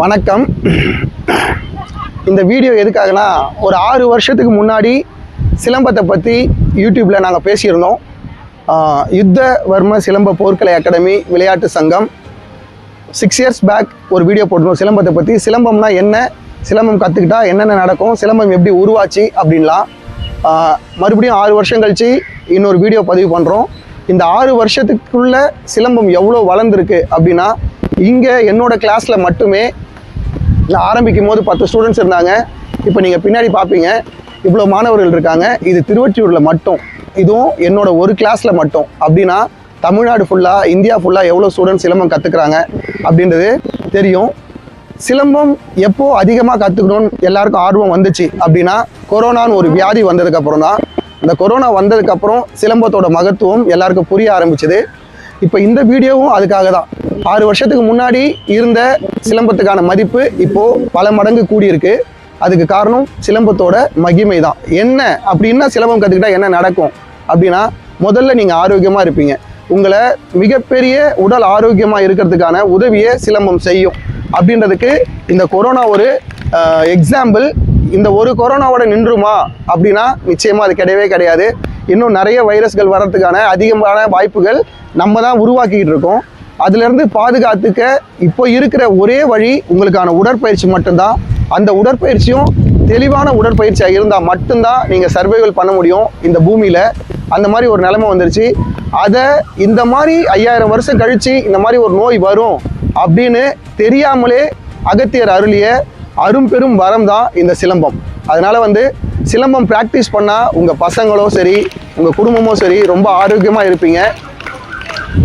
வணக்கம். இந்த வீடியோ எதுக்காகனா ஒரு ஆறு வருஷத்துக்கு முன்னாடி சிலம்பத்தை பற்றி யூடியூப்பில் நாங்கள் பேசியிருந்தோம். யுத்தவர்ம யுத்த வர்ம சிலம்ப போர்க்கலை அகாடமி விளையாட்டு சங்கம். சிக்ஸ் இயர்ஸ் பேக் ஒரு வீடியோ போட்டிருந்தோம். சிலம்பத்தை பற்றி சிலம்பம்னா என்ன? சிலம்பம் கற்றுக்கிட்டா என்னென்ன நடக்கும்? சிலம்பம் எப்படி உருவாச்சு அப்படின்லாம். மறுபடியும் ஆறு வருஷம் கழிச்சு இன்னொரு வீடியோ பதிவு பண்ணுறோம் இந்த ஆறு வருஷத்துக்குள்ளே சிலம்பம் எவ்வளோ வளர்ந்துருக்கு அப்படின்னா இங்கே என்னோட கிளாஸில் மட்டுமே நான் ஆரம்பிக்கும் போது பத்து ஸ்டூடெண்ட்ஸ் இருந்தாங்க. இப்போ நீங்கள் பின்னாடி பார்ப்பீங்க இவ்வளோ மாணவர்கள் இருக்காங்க. இது திருவொற்றியூரில் மட்டும். இதுவும் என்னோட ஒரு கிளாஸில் மட்டும். அப்படின்னா தமிழ்நாடு ஃபுல்லாக இந்தியா ஃபுல்லாக எவ்வளோ ஸ்டூடெண்ட்ஸ் சிலம்பம் கற்றுக்குறாங்க அப்படின்றது தெரியும். சிலம்பம் எப்போ அதிகமாக கற்றுக்கணும்னு எல்லாருக்கும் ஆர்வம் வந்துச்சு அப்படின்னா கொரோனான்னு ஒரு வியாதி வந்ததுக்கப்புறம் தான் இந்த கொரோனா வந்ததுக்கப்புறம் சிலம்பத்தோட மகத்துவம் எல்லாருக்கும் புரிய ஆரம்பிச்சது. இப்போ இந்த வீடியோவும் அதுக்காக தான் ஆறு வருஷத்துக்கு முன்னாடி இருந்த சிலம்பத்துக்கான மதிப்பு இப்போது பல மடங்கு கூடியிருக்கு. அதுக்கு காரணம் சிலம்பத்தோட மகிமை தான் என்ன அப்படின்னா சிலம்பம் கற்றுக்கிட்டா என்ன நடக்கும்? அப்படின்னா முதல்ல நீங்கள் ஆரோக்கியமாக இருப்பீங்க. உங்களை மிகப்பெரிய உடல் ஆரோக்கியமாக இருக்கிறதுக்கான உதவியை சிலம்பம் செய்யும். அப்படின்றதுக்கு இந்த கொரோனா ஒரு எக்ஸாம்பிள் இந்த ஒரு கொரோனாவோட நின்றுமா அப்படின்னா நிச்சயமாக அது கிடையவே கிடையாது. இன்னும் நிறைய வைரஸ்கள் வர்றதுக்கான அதிகமான வாய்ப்புகள் நம்ம தான் உருவாக்கிக்கிட்டு இருக்கோம். அதுலேருந்து பாதுகாத்துக்க இப்போ இருக்கிற ஒரே வழி உங்களுக்கான உடற்பயிற்சி மட்டும்தான். அந்த உடற்பயிற்சியும் தெளிவான உடற்பயிற்சியாக இருந்தால் மட்டும்தான் நீங்கள் சர்வைவல் பண்ண முடியும் இந்த பூமியில். அந்த மாதிரி ஒரு நிலைமை வந்துருச்சு. அதை இந்த மாதிரி ஐயாயிரம் வருஷம் கழித்து இந்த மாதிரி ஒரு நோய் வரும் அப்படின்னு தெரியாமலே அகத்தியர் அருளிய அரும்பெரும் வரம் தான் இந்த சிலம்பம். அதனால் வந்து சிலம்பம் ப்ராக்டிஸ் பண்ணால் உங்கள் பசங்களும் சரி உங்கள் குடும்பமும் சரி ரொம்ப ஆரோக்கியமாக இருப்பீங்க.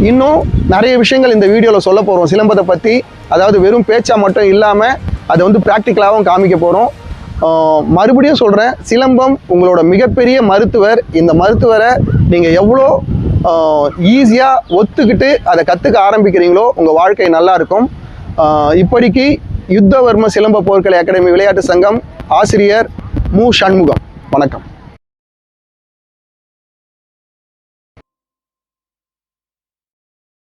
இன்னும் நிறைய விஷயங்கள் இந்த வீடியோவில் சொல்ல போகிறோம் சிலம்பத்தை பற்றி அதாவது வெறும் பேச்சா மட்டும் இல்லாமல் அதை வந்து ப்ராக்டிக்கலாகவும் காமிக்க போகிறோம் மறுபடியும் சொல்கிறேன் சிலம்பம் உங்களோட மிகப்பெரிய மருத்துவர். இந்த மருத்துவரை நீங்கள் எவ்வளோ ஈஸியாக ஒத்துக்கிட்டு அதை கற்றுக்க ஆரம்பிக்கிறீங்களோ உங்கள் வாழ்க்கை நல்லாயிருக்கும் இப்படிக்கு யுத்தவர்ம சிலம்ப போர்க்கலை அகாடமி விளையாட்டு சங்கம் ஆசிரியர் மு. சண்முகம். வணக்கம்.